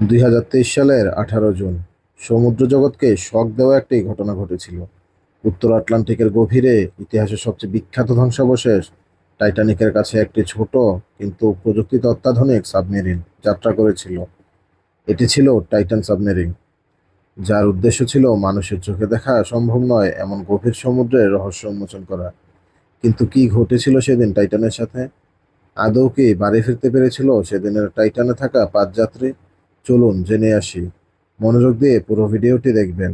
দুই হাজার তেইশ সালের আঠারো জুন সমুদ্র জগৎকে শক দেওয়া একটি ঘটনা ঘটেছিল। উত্তর আটলান্টিকের গভীরে ইতিহাসের সবচেয়ে বিখ্যাত ধ্বংসাবশেষ টাইটানিকের কাছে একটি ছোট কিন্তু প্রযুক্তিতে অত্যাধুনিক সাবমেরিন যাত্রা করেছিল। এটি ছিল টাইটান সাবমেরিন। যার উদ্দেশ্য ছিল মানুষের চোখে দেখা সম্ভব নয় এমন গভীর সমুদ্রের রহস্য উন্মোচন করা। কিন্তু কি ঘটেছিল সেদিন টাইটানের সাথে? আদৌ কি বাড়ি ফিরতে পেরেছিল সেদিনের টাইটানে থাকা পাঁচ যাত্রী? চলুন জেনে আসি। মনোযোগ দিয়ে পুরো ভিডিওটি দেখবেন।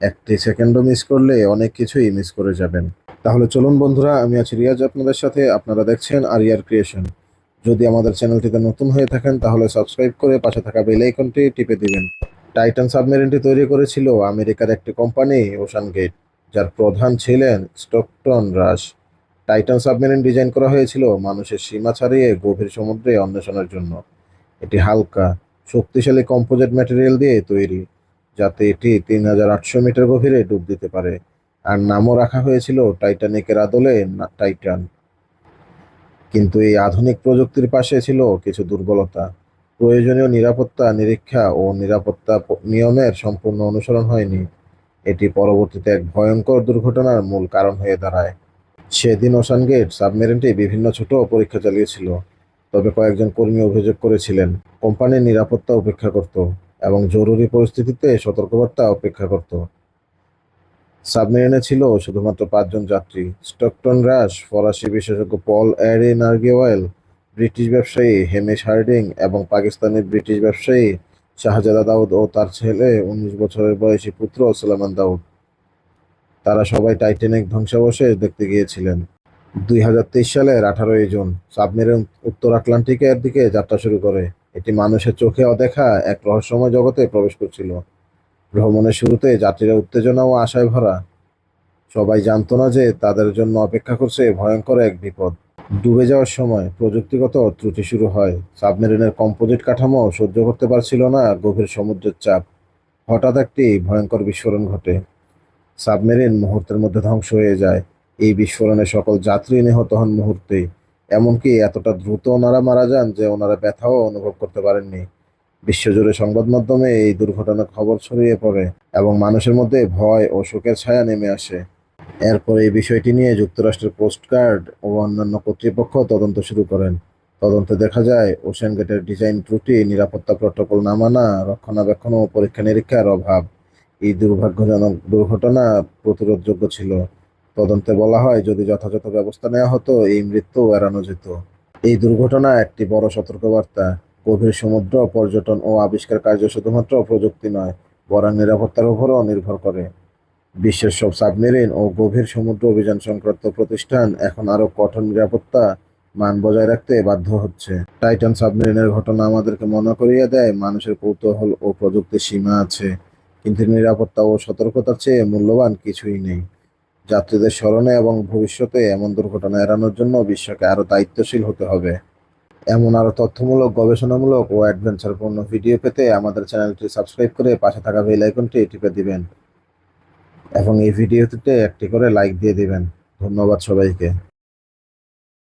একটি সেকেন্ডও মিস করলে অনেক কিছুই মিস করে যাবেন। তাহলে চলুন বন্ধুরা, আমি আছি রিয়াজ আপনাদের সাথে। আপনারা দেখছেন আরিয়ার ক্রিয়েশন যদি আমাদের চ্যানেলটিতে নতুন হয়ে থাকেন, তাহলে সাবস্ক্রাইব করে পাশে থাকা বেল আইকনটি টিপে দিবেন। টাইটান সাবমেরিনটি তৈরি করেছিল আমেরিকার একটি কোম্পানি ওশান গেট যার প্রধান ছিলেন Stockton Rush Titan submarine design করা হয়েছিল মানুষের সীমা ছাড়িয়ে গভীর সমুদ্রে অন্বেষণের জন্য। এটি হালকা শক্তিশালী কম্পোজিট ম্যাটেরিয়াল দিয়ে তৈরি, যাতে এটি তিন হাজার আটশো মিটার গভীরে ডুব দিতে পারে। আর নামও রাখা হয়েছিল টাইটানিকের আদলে টাইটান। কিন্তু এই আধুনিক প্রযুক্তির পাশে ছিল কিছু দুর্বলতা। প্রয়োজনীয় নিরাপত্তা নিরীক্ষা ও নিরাপত্তা নিয়মের সম্পূর্ণ অনুসরণ হয়নি। এটি পরবর্তীতে এক ভয়ঙ্কর দুর্ঘটনার মূল কারণ হয়ে দাঁড়ায়। সেদিন ওশান গেট সাবমেরিনটি বিভিন্ন ছোট পরীক্ষা চালিয়েছিল। তবে কয়েকজন কর্মী অভিযোগ করেছিলেন, কোম্পানির নিরাপত্তা উপেক্ষা করত এবং জরুরি পরিস্থিতিতে সতর্কবার্তা অপেক্ষা করত। সাবমেরিনে ছিল শুধুমাত্র পাঁচজন যাত্রী, স্টকটন রাশ ফরাসি বিশেষজ্ঞ পল অ্যারি নার্গিওয়েল, ব্রিটিশ ব্যবসায়ী হেমিশ হার্ডিং এবং পাকিস্তানি ব্রিটিশ ব্যবসায়ী শাহজাদা দাউদ ও তার ছেলে উনিশ বছরের বয়সী পুত্র সুলেমান দাউদ। তারা সবাই টাইটানিক ধ্বংসাবশেষ দেখতে গিয়েছিলেন। দুই হাজার তেইশ সালের আঠারোই জুন সাবমেরিন উত্তর আটলান্টিকের দিকে যাত্রা শুরু করে। এটি মানুষের চোখে অদেখা এক রহস্যময় জগতে প্রবেশ করছিল। ভ্রমণের শুরুতে যাত্রীরা উত্তেজনা ও আশায় ভরা। সবাই জানতো না যে তাদের জন্য অপেক্ষা করছে ভয়ঙ্কর এক বিপদ। ডুবে যাওয়ার সময় প্রযুক্তিগত ত্রুটি শুরু হয়। সাবমেরিনের কম্পোজিট কাঠামো সহ্য করতে পারছিল না গভীর সমুদ্রের চাপ। হঠাৎ একটি ভয়ঙ্কর বিস্ফোরণ ঘটে। সাবমেরিন মুহূর্তের মধ্যে ধ্বংস হয়ে যায়। এই বিস্ফোরণে সকল যাত্রী নিহত হন মুহূর্তেই এমনকি এতটা দ্রুত ওনারা মারা যান যে ওনারা ব্যথাও অনুভব করতে পারেননি। বিশ্বজুড়ে সংবাদ মাধ্যমে এই দুর্ঘটনার খবর ছড়িয়ে পড়ে এবং মানুষের মধ্যে ভয় ও শোকের ছায়া নেমে আসে। এরপর এই বিষয়টি নিয়ে যুক্তরাষ্ট্রের কোস্টগার্ড ও অন্যান্য কর্তৃপক্ষ তদন্ত শুরু করেন। তদন্তে দেখা যায়, ওশেন গেটের ডিজাইন ত্রুটি, নিরাপত্তা প্রটোকল না মানা, রক্ষণাবেক্ষণ ও পরীক্ষা নিরীক্ষার অভাব। এই দুর্ভাগ্যজনক দুর্ঘটনা প্রতিরোধযোগ্য ছিল। তদন্তে বলা হয়, যদি যথাযথ ব্যবস্থা নেওয়া হতো, এই মৃত্যু এড়ানো যেত। এই দুর্ঘটনা একটি বড় সতর্কবার্তা। গভীর সমুদ্র, পর্যটন ও আবিষ্কার কার্য শুধুমাত্র প্রযুক্তি নয়, বরং নিরাপত্তার উপরও নির্ভর করে। বিশ্বের সব সাবমেরিন ও গভীর সমুদ্র অভিযান সংক্রান্ত প্রতিষ্ঠান এখন আরও কঠোর নিরাপত্তা মান বজায় রাখতে বাধ্য হচ্ছে। টাইটান সাবমেরিনের ঘটনা আমাদেরকে মনে করিয়ে দেয়, মানুষের কৌতূহল ও প্রযুক্তির সীমা আছে, কিন্তু নিরাপত্তা ও সতর্কতার চেয়ে মূল্যবান কিছুই নেই। যাত্রীদের স্মরণে এবং ভবিষ্যতে এমন দুর্ঘটনা এড়ানোর জন্য বিশ্বকে আরও দায়িত্বশীল হতে হবে। এমন আরও তথ্যমূলক, গবেষণামূলক ও অ্যাডভেঞ্চারপূর্ণ ভিডিও পেতে আমাদের চ্যানেলটি সাবস্ক্রাইব করে পাশে থাকা বেল আইকনটি টিপে দিবেন। এবং এই ভিডিওটিতে একটি করে লাইক দিয়ে দিবেন। ধন্যবাদ সবাইকে।